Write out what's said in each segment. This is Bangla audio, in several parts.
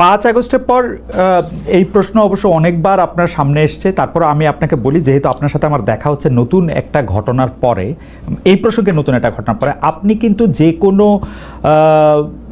পাঁচ আগস্টের পর এই প্রশ্ন অবশ্য অনেকবার আপনার সামনে এসছে। তারপর আমি আপনাকে বলি, যেহেতু আপনার সাথে আমার দেখা হচ্ছে নতুন একটা ঘটনার পরে, এই প্রসঙ্গে নতুন একটা ঘটনার পরে, আপনি কিন্তু যে কোনো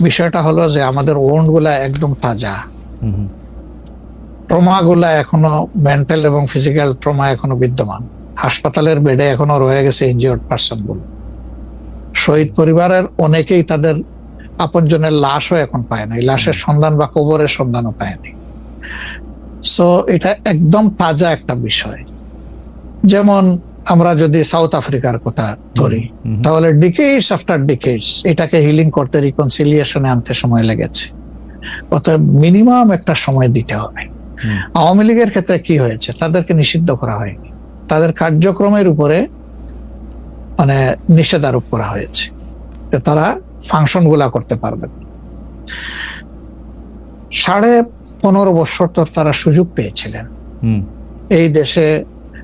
বিষয়টা হলো যে আমাদের ওন্ডগুলা একদম তাজা। হুম হুম ট্রমা গুলা এখনও মেন্টাল এবং ফিজিক্যাল ট্রমা এখনও বিদ্যমান। হাসপাতালের বেডে এখনও রয়ে গেছে ইনজিওর্ড পার্সনগুলো শহীদ পরিবারের অনেকেই তাদের আপনজনের লাশও এখন পায় না লাশের সন্ধান বা কবরের সন্ধানও পায়নি সো এটা একদম তাজা একটা বিষয়। যেমন আমরা যদি সাউথ আফ্রিকার কথা ধরি। তাহলে ডিকেটস আফটার ডিকেটস এটাকে হিলিং করতে রিকনসিলিয়েশনে আনতে সময় লেগেছে। অতএব মিনিমাম একটা সময় দিতে হবে। আওয়ামী লীগের ক্ষেত্রে কি হয়েছে? তাদেরকে নিষিদ্ধ করা হয়নি। তাদের কার্যক্রমের উপরে মানে নিষেধ আরোপ করা হয়েছে যে তারা ফাংশনগুলা করতে পারবেন সাড়ে পনেরো বছর তো তারা সুযোগ পেয়েছিলেন। এই দেশে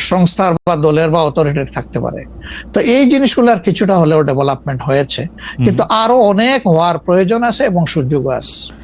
সংস্থার বা দলের বা অথরিটির থাকতে পারে। তো এই জিনিসগুলোর কিছুটা হলেও ডেভেলপমেন্ট হয়েছে। কিন্তু আরও অনেক হওয়ার প্রয়োজন আছে এবং সুযোগ আছে।